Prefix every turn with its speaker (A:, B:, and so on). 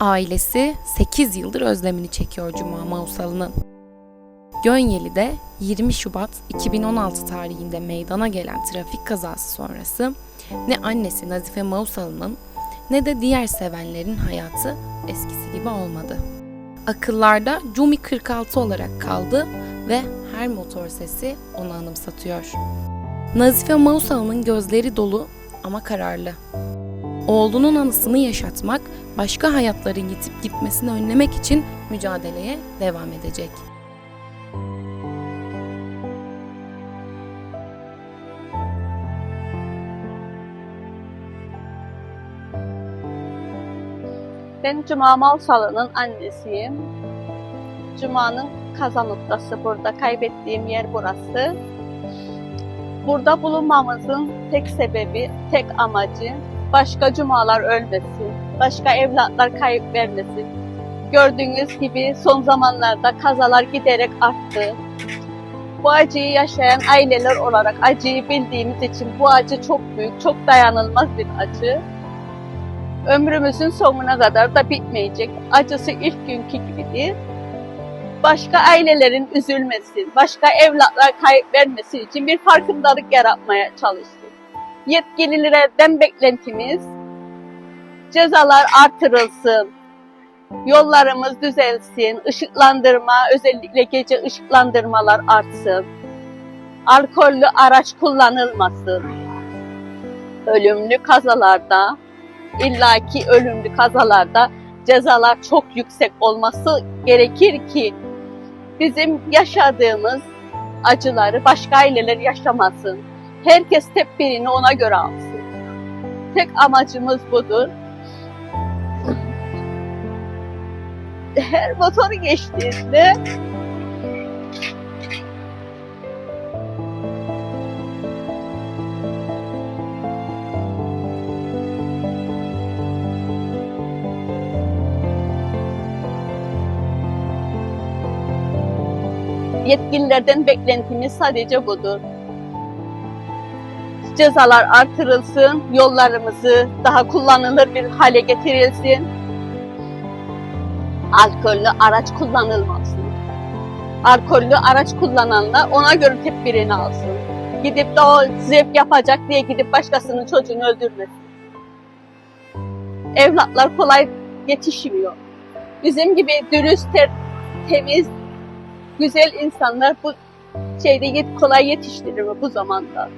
A: Ailesi 8 yıldır özlemini çekiyor Cuma Mausalı'nın. Gönyeli'de 20 Şubat 2016 tarihinde meydana gelen trafik kazası sonrası ne annesi Nazife Mausalı'nın ne de diğer sevenlerin hayatı eskisi gibi olmadı. Akıllarda Cumi 46 olarak kaldı ve her motor sesi onu anımsatıyor. Nazife Mausalı'nın gözleri dolu ama kararlı. Oğlunun anısını yaşatmak, başka hayatların yitip gitmesini önlemek için mücadeleye devam edecek.
B: Ben Cuma Malsalı'nın annesiyim. Cuma'nın kaza noktası burada. Kaybettiğim yer burası. Burada bulunmamızın tek sebebi, tek amacı başka cumalar ölmesin, başka evlatlar kayıp vermesin. Gördüğünüz gibi son zamanlarda kazalar giderek arttı. Bu acıyı yaşayan aileler olarak acıyı bildiğimiz için bu acı çok büyük, çok dayanılmaz bir acı ömrümüzün sonuna kadar da bitmeyecek. Acısı ilk günkü gibidir. Başka ailelerin üzülmesin, başka evlatlar kayıp vermesi için bir farkındalık yaratmaya çalıştık. Yetkililerden beklentimiz cezalar artırılsın, yollarımız düzelsin, ışıklandırma, özellikle gece ışıklandırmalar artsın, alkollü araç kullanılmasın, ölümlü kazalarda, illaki ölümlü kazalarda cezalar çok yüksek olması gerekir ki bizim yaşadığımız acıları başka aileler yaşamasın. Herkes tedbirini ona göre alsın. Tek amacımız budur. Her motoru geçtiğinde yetkililerden beklentimiz sadece budur. Cezalar artırılsın, yollarımızı daha kullanılır bir hale getirilsin. Alkollü araç kullanılmasın. Alkollü araç kullananlar ona göre tedbirini alsın. Gidip de o zevk yapacak diye gidip başkasının çocuğunu öldürmesin. Evlatlar kolay yetişmiyor. Bizim gibi dürüst, ter- temiz, güzel insanlar bu şeyde yet kolay yetiştirir bu zamanda?